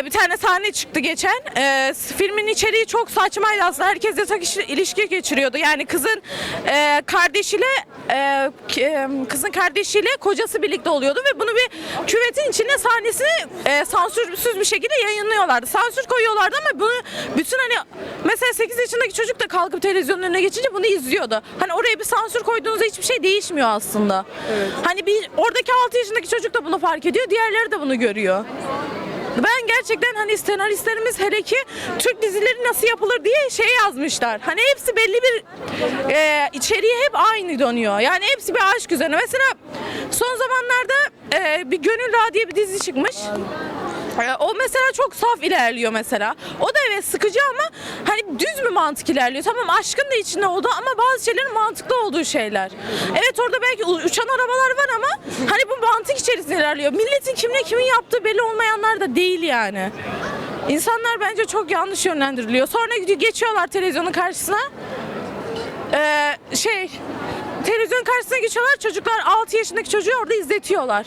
Ee, bir tane sahne çıktı geçen. Ee, filmin içeriği çok saçmaydı aslında. Herkes yasak iş- ilişki geçiriyordu. Yani kızın e, kardeşiyle e, k- e, kızın kardeşiyle kocası birlikte oluyordu ve bunu bir küvetin içine sahnesini e, sansürsüz bir şekilde yayınlıyorlardı. Sansür koyuyorlardı ama bunu bütün hani mesela 8 yaşındaki çocuk da kalkıp televizyonun önüne geçince bunu izliyordu. Hani oraya bir sansür koyduğunuzda hiçbir şey değişmiyor aslında. Hani bir oradaki 6 yaşındaki çocuk da bunu fark ediyor, diğerleri de bunu görüyor. Ben gerçekten hani senaristlerimiz hele ki Türk dizileri nasıl yapılır diye şey yazmışlar. Hani hepsi belli bir e, içeriği hep aynı dönüyor. Yani hepsi bir aşk üzerine. Mesela son zamanlarda e, bir Gönül Dağı diye bir dizi çıkmış. E, O mesela çok saf ilerliyor mesela. O da evet sıkıcı ama hani düz mü mantık ilerliyor? Tamam aşkın da içinde oldu ama bazı şeylerin mantıklı olduğu şeyler. Evet orada belki uçan arabalar var ama hani bu mantık içerisinde ilerliyor. Milletin kimle kimin yaptığı belli olmayanlar da değil yani. İnsanlar bence çok yanlış yönlendiriliyor. Sonra geçiyorlar televizyonun karşısına. Ee, şey televizyon karşısına geçiyorlar çocuklar 6 yaşındaki çocuğu orada izletiyorlar.